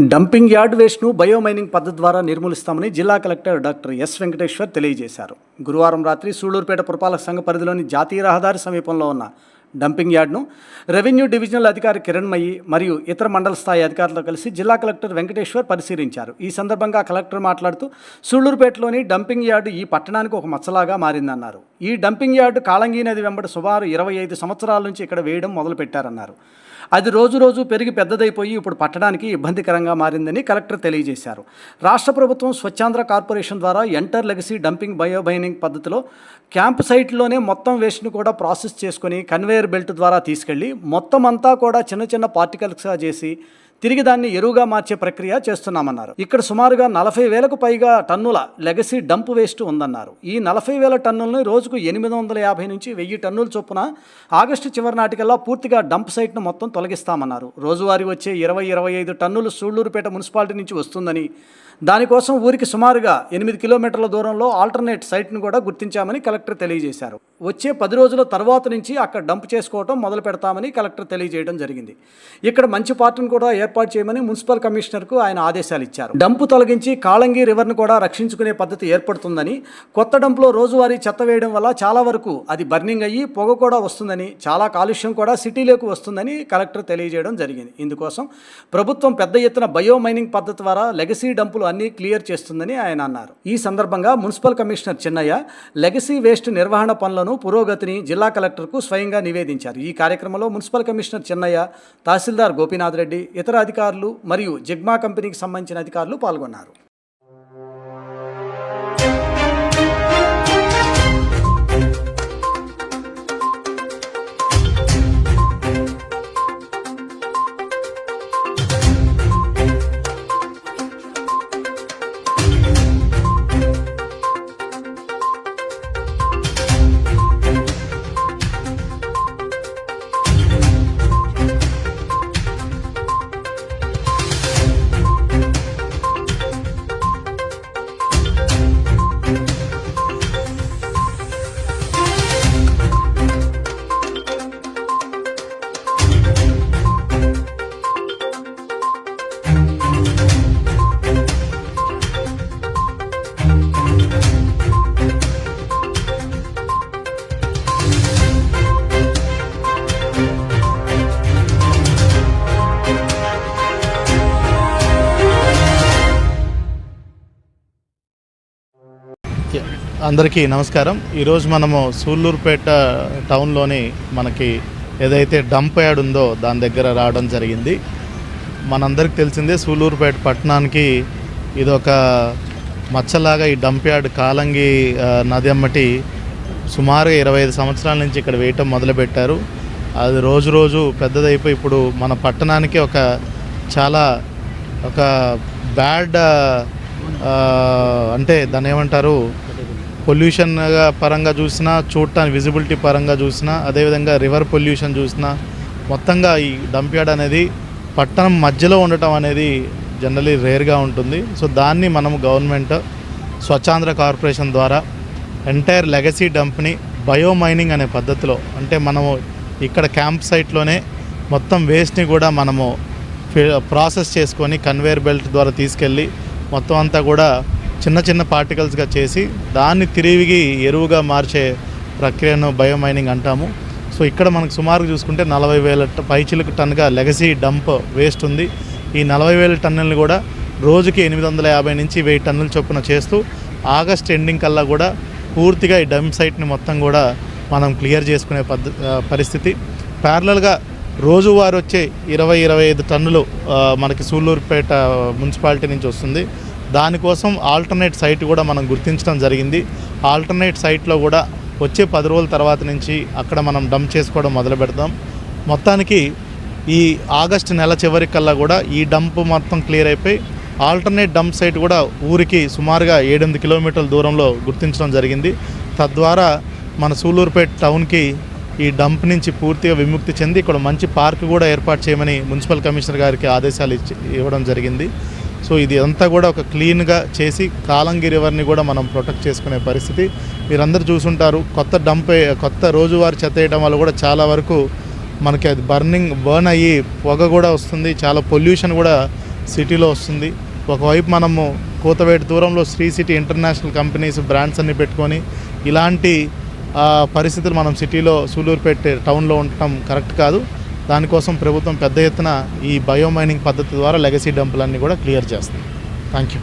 Dumping yard వేస్ట్ను biomining పద్ధతి ద్వారా నిర్మూలిస్తామని జిల్లా కలెక్టర్ డాక్టర్ ఎస్ వెంకటేశ్వర్ తెలియజేశారు. గురువారం రాత్రి సూళ్ళూరుపేట పురపాలక సంఘ పరిధిలోని జాతీయ రహదారి సమీపంలో ఉన్న డంపింగ్ యార్డ్ను రెవెన్యూ డివిజనల్ అధికారి కిరణ్మయ్యి మరియు ఇతర మండల స్థాయి అధికారులతో కలిసి జిల్లా కలెక్టర్ వెంకటేశ్వర్ పరిశీలించారు. ఈ సందర్భంగా కలెక్టర్ మాట్లాడుతూ సూళ్ళూరుపేటలోని డంపింగ్ యార్డు ఈ పట్టణానికి ఒక మచ్చలాగా మారిందన్నారు. ఈ డంపింగ్ యార్డు కాళంగి నది వెంబడి సుమారు ఇరవై ఐదు సంవత్సరాల నుంచి ఇక్కడ వేయడం మొదలుపెట్టారన్నారు. అది రోజు రోజు పెరిగి పెద్దదైపోయి ఇప్పుడు పట్టడానికి ఇబ్బందికరంగా మారిందని కలెక్టర్ తెలియజేశారు. రాష్ట్ర ప్రభుత్వం స్వచ్ఛాంధ్ర కార్పొరేషన్ ద్వారా ఎంటర్ లెగసీ డంపింగ్ బయోబైనింగ్ పద్ధతిలో క్యాంప్ సైట్లోనే మొత్తం వేస్ట్ను కూడా ప్రాసెస్ చేసుకొని కన్వేయర్ బెల్ట్ ద్వారా తీసుకెళ్ళి మొత్తం అంతా కూడా చిన్న చిన్న పార్టికల్స్గా చేసి తిరిగి దాన్ని ఎరువుగా మార్చే ప్రక్రియ చేస్తున్నామన్నారు. ఇక్కడ సుమారుగా నలభై వేలకు పైగా టన్నుల లెగసీ డంప్ వేస్ట్ ఉందన్నారు. ఈ నలభై వేల టన్నులను రోజుకు ఎనిమిది వందల యాభై నుంచి వెయ్యి టన్నుల చొప్పున ఆగస్టు చివరి నాటికల్లా పూర్తిగా డంప్ సైట్ను మొత్తం తొలగిస్తామన్నారు. రోజువారీ వచ్చే ఇరవై ఇరవై ఐదు టన్నులు సూళ్ళూరుపేట మున్సిపాలిటీ నుంచి వస్తుందని దానికోసం ఊరికి సుమారుగా ఎనిమిది కిలోమీటర్ల దూరంలో ఆల్టర్నేట్ సైట్ను కూడా గుర్తించామని కలెక్టర్ తెలియజేశారు. వచ్చే పది రోజుల తర్వాత నుంచి అక్కడ డంప్ చేసుకోవటం మొదలు పెడతామని కలెక్టర్ తెలియజేయడం జరిగింది. ఇక్కడ మంచి పార్టీని కూడా ఏర్పాటు చేయమని మున్సిపల్ కమిషనర్కు ఆయన ఆదేశాలు ఇచ్చారు. డంపు తొలగించి కాళంగి రివర్ను కూడా రక్షించుకునే పద్ధతి ఏర్పడుతుందని కొత్త డంప్లో రోజువారీ చెత్త వేయడం వల్ల చాలా వరకు అది బర్నింగ్ అయ్యి పొగ కూడా వస్తుందని చాలా కాలుష్యం కూడా సిటీలోకి వస్తుందని కలెక్టర్ తెలియజేయడం జరిగింది. ఇందుకోసం ప్రభుత్వం పెద్ద ఎత్తున బయో మైనింగ్ పద్ధతి ద్వారా లెగసీ డంపులు అన్నీ క్లియర్ చేస్తుందని ఆయన అన్నారు. ఈ సందర్భంగా municipal commissioner Chinnayya legacy waste నిర్వహణ పనులను పురోగతిని జిల్లా కలెక్టర్కు స్వయంగా నివేదించారు. ఈ కార్యక్రమంలో మున్సిపల్ కమిషనర్ చిన్నయ్య తహసీల్దార్ గోపీనాథ్ రెడ్డి ఇతర అధికారులు మరియు జిగ్మా కంపెనీకి సంబంధించిన అధికారులు పాల్గొన్నారు. అందరికీ నమస్కారం. ఈరోజు మనము సూళ్ళూరుపేట టౌన్లోని మనకి ఏదైతే డంప్ యార్డ్ ఉందో దాని దగ్గర రావడం జరిగింది. మనందరికి తెలిసిందే సూళ్ళూరుపేట పట్టణానికి ఇది ఒక మచ్చలాగా ఈ డంప్ యార్డ్ కాలంగి నది అమ్మటి సుమారుగా ఇరవై ఐదు సంవత్సరాల నుంచి ఇక్కడ వేయటం మొదలుపెట్టారు. అది రోజు రోజు పెద్దదైపోయి ఇప్పుడు మన పట్టణానికి ఒక చాలా ఒక బ్యాడ్ అంటే దాన్ని ఏమంటారు? పొల్యూషన్ పరంగా చూసినా చూడటానికి విజిబిలిటీ పరంగా చూసినా అదేవిధంగా రివర్ పొల్యూషన్ చూసినా మొత్తంగా ఈ డంప్యార్డ్ అనేది పట్టణం మధ్యలో ఉండటం అనేది జనరలీ రేర్గా ఉంటుంది. సో దాన్ని మనం గవర్నమెంట్ స్వచ్ఛాంధ్ర కార్పొరేషన్ ద్వారా ఎంటైర్ లెగసీ డంప్ని బయోమైనింగ్ అనే పద్ధతిలో అంటే మనము ఇక్కడ క్యాంప్ సైట్లోనే మొత్తం వేస్ట్ని కూడా మనము ప్రాసెస్ చేసుకొని కన్వేయర్ బెల్ట్ ద్వారా తీసుకెళ్ళి మొత్తం అంతా కూడా చిన్న చిన్న పార్టికల్స్గా చేసి దాన్ని తిరిగి ఎరువుగా మార్చే ప్రక్రియను బయోమైనింగ్ అంటాము. సో ఇక్కడ మనకు సుమారు చూసుకుంటే నలభై వేల పైచిలకు టన్నుగా లెగసీ డంప్ వేస్ట్ ఉంది. ఈ నలభై వేల టన్నులను కూడా రోజుకి ఎనిమిది వందల యాభై నుంచి వెయ్యి టన్నుల చొప్పున చేస్తూ ఆగస్ట్ ఎండింగ్ కల్లా కూడా పూర్తిగా ఈ డంప్ సైట్ని మొత్తం కూడా మనం క్లియర్ చేసుకునే పద్ధ పరిస్థితి. ప్యారలల్గా రోజువారీ వచ్చే ఇరవై ఇరవై ఐదు టన్నులు మనకి సూళ్ళూరుపేట మున్సిపాలిటీ నుంచి వస్తుంది. దానికోసం ఆల్టర్నేట్ సైట్ కూడా మనం గుర్తించడం జరిగింది. ఆల్టర్నేట్ సైట్లో కూడా వచ్చే పది రోజుల తర్వాత నుంచి అక్కడ మనం డంప్ చేసుకోవడం మొదలు పెడతాం. మొత్తానికి ఈ ఆగస్టు నెల చివరికల్లా కూడా ఈ డంప్ మొత్తం క్లియర్ అయిపోయి ఆల్టర్నేట్ డంప్ సైట్ కూడా ఊరికి సుమారుగా ఏడెనిమిది కిలోమీటర్ల దూరంలో గుర్తించడం జరిగింది. తద్వారా మన సూళ్ళూరుపేట టౌన్కి ఈ డంప్ నుంచి పూర్తిగా విముక్తి చెంది ఇక్కడ మంచి పార్క్ కూడా ఏర్పాటు చేయమని మున్సిపల్ కమిషనర్ గారికి ఆదేశాలు ఇచ్చి ఇవ్వడం జరిగింది. సో ఇది అంతా కూడా ఒక క్లీన్గా చేసి కాలంగిరి రివర్ని కూడా మనం ప్రొటెక్ట్ చేసుకునే పరిస్థితి. మీరందరూ చూసుంటారు కొత్త డంప్ కొత్త రోజువారీ చెత్త వేయడం వల్ల కూడా చాలా వరకు మనకి అది బర్నింగ్ బర్న్ అయ్యి పొగ కూడా వస్తుంది చాలా పొల్యూషన్ కూడా సిటీలో వస్తుంది. ఒకవైపు మనము కూతవేటి దూరంలో Sri City international companies brands అన్ని పెట్టుకొని ఇలాంటి పరిస్థితులు మనం సిటీలో సూలూరుపేట టౌన్లో ఉండటం కరెక్ట్ కాదు. దానికోసం ప్రభుత్వం పెద్ద ఎత్తున ఈ బయోమైనింగ్ పద్ధతి ద్వారా లెగసీ డంపులన్నీ కూడా క్లియర్ చేస్తుంది. Thank you